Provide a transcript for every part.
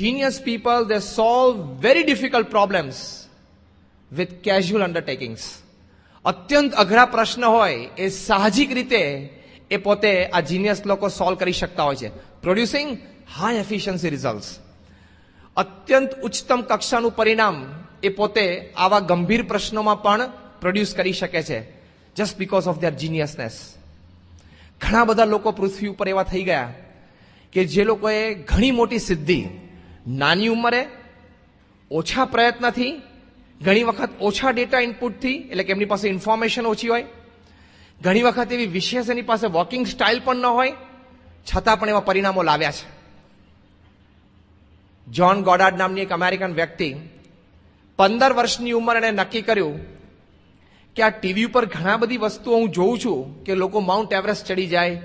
Genius people, they solve very difficult problems with casual undertakings. અત્યંત અઘરા પ્રશ્ન હોય એ સાહજિક રીતે એ પોતે આ જીનિયસ લોકો સોલ્વ કરી શકતા હોય છે પ્રોડ્યુસિંગ હાઈ એફિશિયન્સી રિઝલ્ટ અત્યંત ઉચ્ચતમ કક્ષાનું પરિણામ એ પોતે આવા ગંભીર પ્રશ્નોમાં પણ પ્રોડ્યુસ કરી શકે છે just because of their geniusness ઘણા બધા લોકો પૃથ્વી ઉપર એવા થઈ ગયા કે જે લોકોએ ઘણી મોટી સિદ્ધિ નાની ઉંમરે, ઓછા પ્રયત્નથી, ઘણી વખત ઓછા ડેટા ઇનપુટથી એટલે કે એમની પાસે ઇન્ફોર્મેશન ઓછી હોય. ઘણી વખત એવી વિશેષ એની પાસે વોકિંગ સ્ટાઇલ પણ ન હોય, છતાં પણ એવા પરિણામો લાવ્યા છે. જ્હોન ગોડાર્ડ નામની એક અમેરિકન વ્યક્તિ પંદર વર્ષની ઉંમર એણે નક્કી કર્યું કે આ ટીવી ઉપર ઘણા બધી વસ્તુઓ હું જોઉં છું કે લોકો માઉન્ટ એવરેસ્ટ ચડી જાય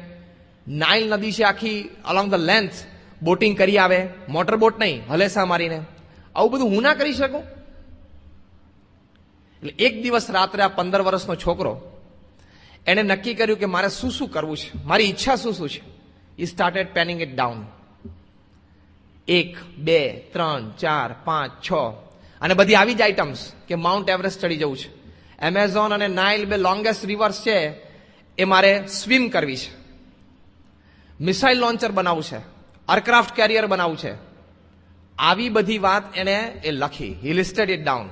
નાઇલ નદી છે આખી અલોંગ ધ લેન્થ બોટિંગ કરી આવે, મોટર બોટ નહીં, હલેસા મારીને. આવું બધું હું ના કરી શકું? એટલે એક દિવસ રાત્રે આ પંદર વર્ષનો છોકરો એણે નક્કી કર્યું કે મારે શું શું કરવું છે? મારી ઈચ્છા શું શું છે? He started penning it down એક, બે, ત્રણ, ચાર, પાંચ, છ. અને બધી આવી જ આઇટમ્સ કે માઉન્ટ એવરેસ્ટ ચડી જવું છે. એમેઝોન અને નાઇલ બે લોંગેસ્ટ રિવર્સ છે, એ મારે સ્વિમ કરવી છે. મિસાઇલ લોન્ચર બનાવવું છે. એરક્રાફ્ટ કેરિયર બનાવવું છે. આવી બધી વાત એણે એ લખી. હી લિસ્ટેડ ઇટ ડાઉન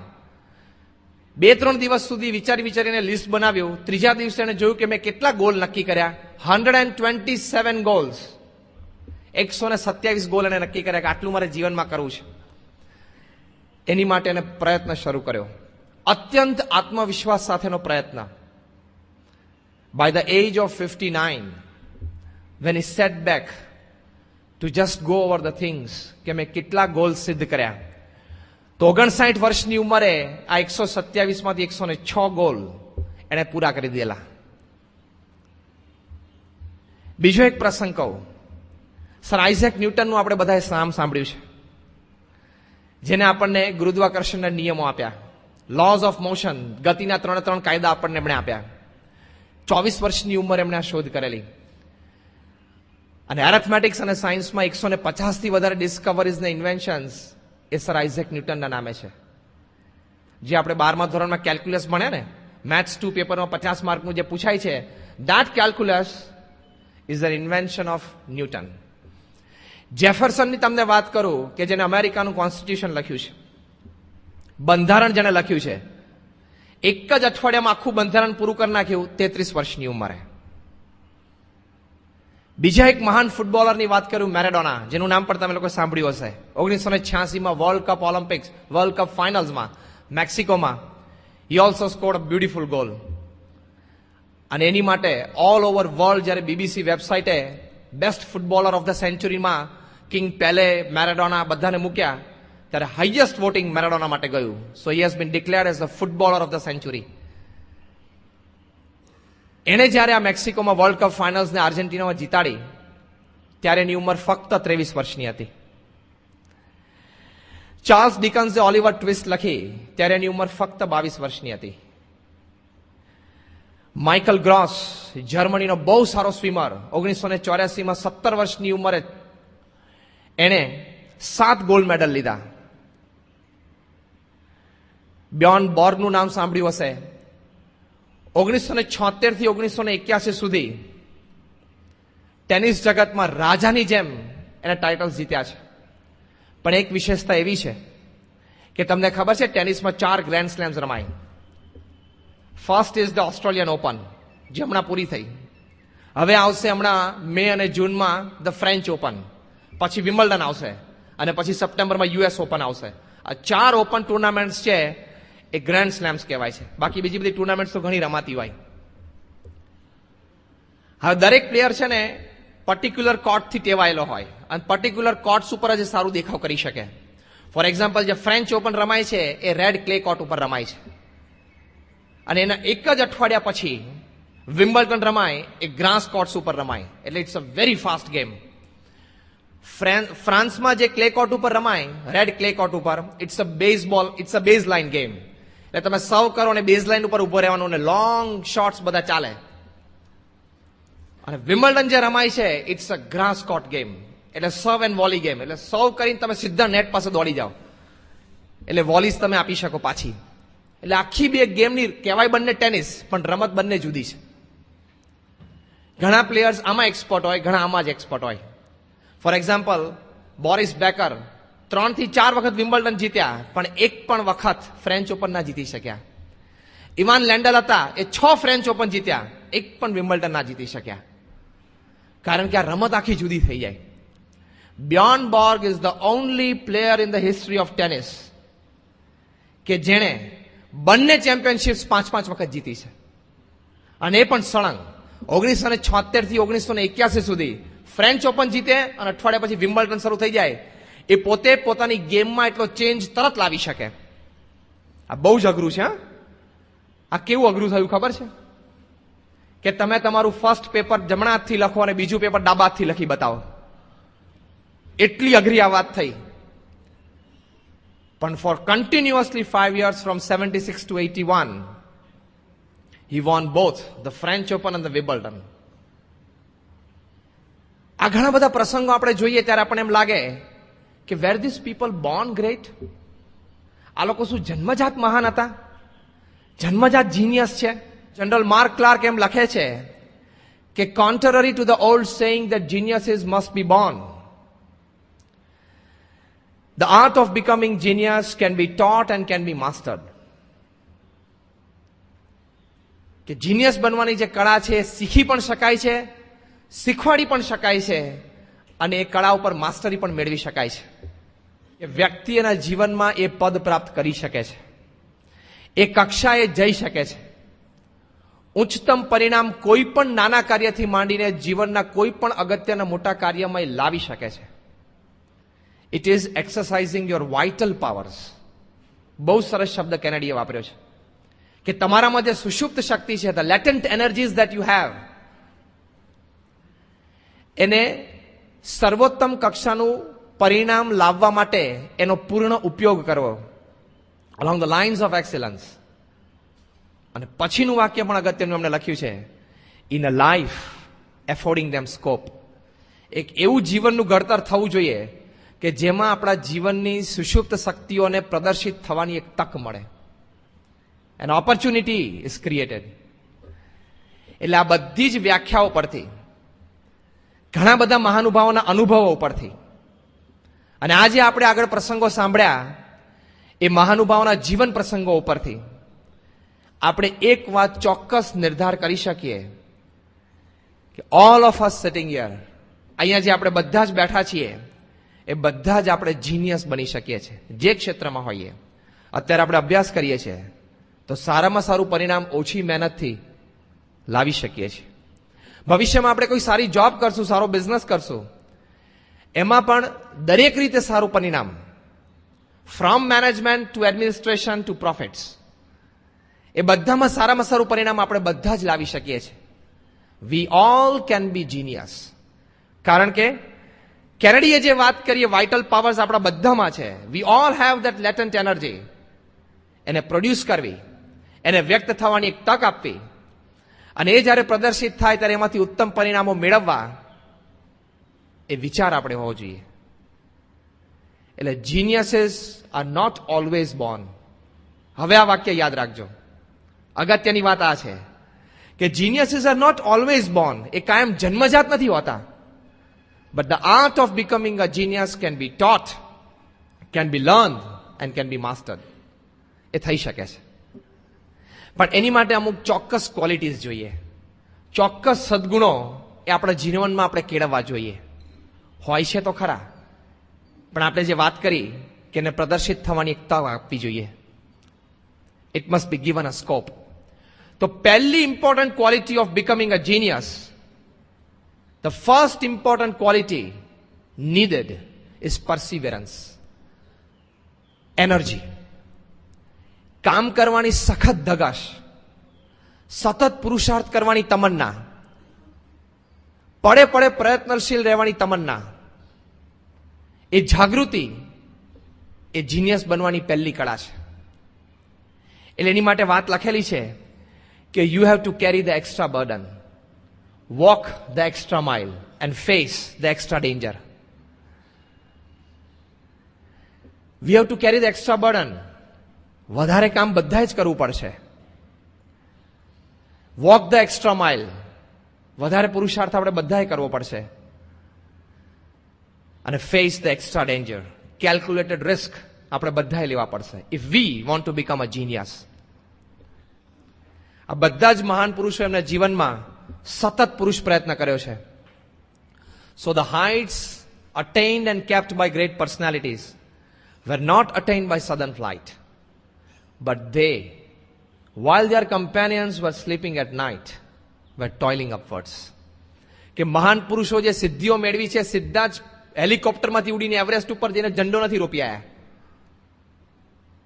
બે ત્રણ દિવસ સુધી વિચારી વિચારીને લિસ્ટ બનાવ્યું. ત્રીજા દિવસે એણે જોયું કે મેં કેટલા ગોલ નક્કી કર્યા. Hundred and twenty seven goals એકસો ને સત્યાવીસ ગોલ એને નક્કી કર્યા કે આટલું મારે જીવનમાં કરવું છે. એની માટે એને પ્રયત્ન શરૂ કર્યો. અત્યંત આત્મવિશ્વાસ સાથેનો પ્રયત્ન. By the age of fifty nine when he set back to just go over the things કે મેં કેટલા ગોલ સિદ્ધ કર્યા. તો ઓગણસાઠ વર્ષની ઉંમરે આ એકસો સત્યાવીસમાંથી એકસો ને છ ગોલ એણે પૂરા કરી દીધેલા. બીજો એક પ્રસંગ કહું. સર આઇઝેક ન્યૂટનનું આપણે બધાએ નામ સાંભળ્યું છે. જેને આપણને ગુરુત્વાકર્ષણના નિયમો આપ્યા. લોઝ ઓફ મોશન ગતિના ત્રણ ત્રણ કાયદા આપણને એમણે આપ્યા. ચોવીસ વર્ષની ઉંમર એમણે આ શોધ કરેલી. અને એરેથમેટિક્સ અને સાયન્સમાં એકસો ને પચાસથી વધારે ડિસ્કવરીઝ ને ઇન્વેન્શન્સ એ સર આઇઝેક ન્યૂટનના નામે છે. જે આપણે બારમા ધોરણમાં કેલ્ક્યુલસ ભણ્યા ને મેથ્સ ટુ પેપરમાં પચાસ માર્કનું જે પૂછાય છે that calculus is an invention of Newton જેફરસનની તમને વાત કરું કે જેને અમેરિકાનું કોન્સ્ટિટ્યુશન લખ્યું છે. બંધારણ જેને લખ્યું છે. એક જ અઠવાડિયામાં આખું બંધારણ પૂરું કરી નાખ્યું, તેત્રીસ વર્ષની ઉંમરે. બીજા એક મહાન ફૂટબોલરની વાત કરું, મેરેડોના, જેનું નામ પણ તમે લોકો સાંભળ્યું હશે. ઓગણીસો ને છ્યાસીમાં World Cup Olympics World Cup ફાઇનલ્સમાં મેક્સિકોમાં he also scored a beautiful goal અને એની માટે ઓલ ઓવર વર્લ્ડ જ્યારે બીબીસી વેબસાઇટે બેસ્ટ ફૂટબોલર ઓફ ધ સેન્ચુરીમાં કિંગ પેલે મેરેડોના બધાને મૂક્યા, ત્યારે હાઈએસ્ટ વોટિંગ મેરેડોના માટે ગયું. So he has been declared as the footballer of the century એણે જ્યારે આ મેક્સિકોમાં વર્લ્ડ કપ ફાઇનલ્સને આર્જેન્ટિનામાં જીતાડી, ત્યારે એની ઉંમર ફક્ત ત્રેવીસ વર્ષની હતી. ચાર્લ્સ ડિકન્સે ઓલિવર ટ્વિસ્ટ લખી, ત્યારે એની ઉંમર ફક્ત બાવીસ વર્ષની હતી. માઇકલ ગ્રોસ, જર્મનીનો બહુ સારો સ્વિમર ઓગણીસો ને ચોર્યાસીમાં સત્તર વર્ષની ઉંમરે એણે સાત ગોલ્ડ મેડલ લીધા. બ્યોન બોર્ગનું નામ સાંભળ્યું હશે. ઓગણીસો ને છોતેરથી ઓગણીસો ને એક્યાસી સુધી ટેનિસ જગતમાં રાજાની જેમ એને ટાઇટલ્સ જીત્યા છે. પણ એક વિશેષતા એવી છે કે તમને ખબર છે ટેનિસમાં ચાર ગ્રેન્ડ સ્લેમ્સ રમાય first is the Australian open જે હમણાં પૂરી થઈ. હવે આવશે હમણાં મે અને જૂનમાં ધ ફ્રેન્ચ ઓપન પછી વિમ્બલ્ડન આવશે, અને પછી સપ્ટેમ્બરમાં યુએસ ઓપન આવશે. આ ચાર ઓપન ટુર્નામેન્ટ્સ છે એ ગ્રાન્ડ સ્લેમ્સ કહેવાય છે. બાકી બીજી બધી ટુર્નામેન્ટ્સ તો ઘણી રમાતી હોય. હવે દરેક પ્લેયર છે ને પર્ટિક્યુલર કોર્ટથી ટેવાયેલો હોય. અને પર્ટિક્યુલર કોર્ટ્સ ઉપર જ સારું દેખાવ કરી શકે. ફોર એક્ઝામ્પલ જે ફ્રેન્ચ ઓપન રમાય છે, એ રેડ ક્લે કોર્ટ ઉપર રમાય છે. અને એના એક જ અઠવાડિયા પછી વિમ્બલ્ટન રમાય, એ ગ્રાસ કોર્ટ્સ ઉપર રમાય. એટલે it's a very fast game ફ્રાન્સમાં જે ક્લે કોર્ટ ઉપર રમાય રેડ ક્લે કોર્ટ ઉપર it's a baseball it's a base line game એટલે તમે સર્વ કરો અને બેઝલાઇન ઉપર ઊભો રહેવાનું અને લોંગ શોર્ટ્સ બધા ચાલે. અને વિમલ્ડન જે રમાય છે it's a grass court game એટલે સર્વ એન્ડ વોલી ગેમ એટલે સર્વ કરીને તમે સીધા નેટ પાસે દોડી જાઓ. એટલે વોલીસ તમે આપી શકો પાછી. એટલે આખી બે ગેમની કહેવાય બંને ટેનિસ પણ રમત બંને જુદી છે. ઘણા પ્લેયર્સ આમાં એક્સપર્ટ હોય, ઘણા આમાં જ એક્સપર્ટ હોય. ફોર એક્ઝામ્પલ બોરિસ બેકર ત્રણથી ચાર વખત વિમ્બલ્ડન જીત્યા, પણ એક પણ વખત ફ્રેન્ચ ઓપન ના જીતી શક્યા. ઇવાન લેન્ડલ હતા, એ છ ફ્રેન્ચ ઓપન જીત્યા, એક પણ વિમ્બલ્ડન ના જીતી શક્યા. કારણ કે આ રમત આખી જુદી થઈ જાય. Bjorn Borg is the only player in the history of tennis કે જેણે બંને ચેમ્પિયનશિપ્સ પાંચ પાંચ વખત જીતી છે. અને એ પણ સળંગ. ઓગણીસો ને છોતેરથી ઓગણીસો ને એક્યાસી સુધી ફ્રેન્ચ ઓપન જીતે અને અઠવાડિયા પછી વિમ્બલ્ડન શરૂ થઈ જાય. એ પોતે પોતાની ગેમમાં એટલો ચેન્જ તરત લાવી શકે. આ બહુ જ અઘરું છે, હા? આ કેવું અઘરું થયું ખબર છે? કે તમે તમારું ફર્સ્ટ પેપર જમણા હાથથી લખો અને બીજું પેપર ડાબા હાથથી લખી બતાવો. એટલી અઘરી આ વાત થઈ. પણ for continuously five years from seventy six to eighty one he won both the French open અને ધ વિબલ્ટન આ ઘણા બધા પ્રસંગો આપણે જોઈએ ત્યારે આપણને એમ લાગે કે were this people born great આ લોકો શું જન્મજાત મહાન હતા? જન્મજાત જીનિયસ છે? જનરલ માર્ક ક્લાર્ક એમ લખે છે કે contrary to the old saying genius is must be born the art of becoming genius can be taught and can be mastered. કે જીનિયસ બનવાની જે કળા છે એ શીખી પણ શકાય છે, શીખવાડી પણ શકાય છે. અને એ કળા ઉપર માસ્ટરી પણ મેળવી શકાય છે. એ વ્યક્તિ એના જીવનમાં એ પદ પ્રાપ્ત કરી શકે છે. એ કક્ષાએ જઈ શકે છે. ઉચ્ચતમ પરિણામ કોઈ પણ નાના કાર્યથી માંડીને જીવનના કોઈ પણ અગત્યના મોટા કાર્યમાં એ લાવી શકે છે. It is exercising your vital powers બહુ સરસ શબ્દ કેનેડીએ વાપર્યો છે. કે તમારામાં જે સુષુપ્ત શક્તિ છે latent energies that you have એને સર્વોત્તમ કક્ષાનું પરિણામ લાવવા માટે એનો પૂર્ણ ઉપયોગ કરવો. Along the lines of excellence અને પછીનું વાક્ય પણ અગત્યનું એમણે લખ્યું છે. In a life affording them scope એક એવું જીવનનું ઘડતર થવું જોઈએ કે જેમાં આપણા જીવનની સુષુપ્ત શક્તિઓને પ્રદર્શિત થવાની એક તક મળે. એન ઓપોર્ચ્યુનિટી ઇઝ ક્રિએટેડ એટલે આ બધી જ વ્યાખ્યાઓ પરથી ઘણા બધા મહાનુભાવોના અનુભવો ઉપરથી. અને આજે આપણે આગળ પ્રસંગો સાંભળ્યા, એ મહાનુભાવોના જીવન પ્રસંગો ઉપરથી. આપણે એક વાત ચોક્કસ નિર્ધાર કરી શકીએ કે all of us sitting here અહીંયા જે આપણે બધા જ બેઠા છીએ, એ બધા જ આપણે જીનિયસ બની શકીએ છીએ, જે ક્ષેત્રમાં હોઈએ. અત્યારે આપણે અભ્યાસ કરીએ છીએ, તો સારામાં સારું પરિણામ ઓછી મહેનતથી લાવી શકીએ છીએ. ભવિષ્યમાં આપણે કોઈ સારી જોબ કરશું, સારો બિઝનેસ કરશું, એમાં પણ દરેક રીતે સારું પરિણામ. From management to administration to profits એ બધામાં સારામાં સારું પરિણામ આપણે બધા જ લાવી શકીએ છીએ. We all can be genius કારણ કે, કેનેડીએ જે વાત કરીએ વાઇટલ પાવર્સ આપણા બધામાં છે. We all have that latent energy એને પ્રોડ્યુસ કરવી. એને વ્યક્ત થવાની એક તક આપવી. અને એ જ્યારે પ્રદર્શિત થાય ત્યારે એમાંથી ઉત્તમ પરિણામો મેળવવા, એ વિચાર આપણે હોવો જોઈએ. એટલે geniuses are not always born હવે આ વાક્ય યાદ રાખજો. અગત્યની વાત આ છે કે geniuses are not always born એ કાયમ જન્મજાત નથી હોતા. But the art of becoming a genius can be taught can be learn and can be mastered એ થઈ શકે છે. પણ એની માટે અમુક ચોક્કસ ક્વોલિટીઝ જોઈએ. ચોક્કસ સદગુણો એ આપણા જીવનમાં આપણે કેળવવા જોઈએ. હોય છે તો ખરા. પણ આપણે જે વાત કરી કે એને પ્રદર્શિત થવાની એક તક આપવી જોઈએ. It must be given a scope તો પહેલી important quality of becoming a genius the first important quality needed is perseverance energy કામ કરવાની સખત ધગાશ, સતત પુરુષાર્થ કરવાની તમન્ના, પડે પડે પ્રયત્નશીલ રહેવાની તમન્ના. એ જાગૃતિ એ જીનિયસ બનવાની પહેલી કળા છે. એટલે એની માટે વાત લખેલી છે કે you have to carry the extra burden walk the extra mile and face the extra danger we have to carry the extra burden વધારે કામ બધાએ જ કરવું પડશે. વોક ધ એક્સ્ટ્રા માઇલ વધારે પુરુષાર્થ આપણે બધાએ કરવો પડશે. અને face the extra danger calculated risk આપણે બધાએ લેવા પડશે. If we want to become a genius આ બધા જ મહાન પુરુષો એમના જીવનમાં સતત પુરુષ પ્રયત્ન કર્યો છે. So the heights attained and kept by great personalities were not attained by sudden flight, but they, while their companions were sleeping at night, were toiling upwards. કે મહાન પુરુષો જે સિદ્ધિઓ મેળવી છે સીધા જ હેલિકોપ્ટરમાંથી ઉડીને એવરેસ્ટ ઉપર જઈને ઝંડો નથી રોપી આવ્યા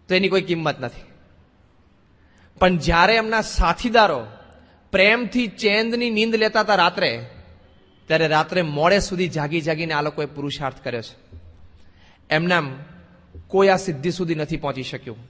તો એની કોઈ કિંમત નથી. પણ જ્યારે એમના સાથીદારો પ્રેમથી ચેન્દની નીંદ લેતા હતા રાત્રે ત્યારે રાત્રે મોડે સુધી જાગી જાગીને આ લોકોએ પુરુષાર્થ કર્યો છે. એમનામ કોઈ આ સિદ્ધિ સુધી નથી પહોંચી શક્યું.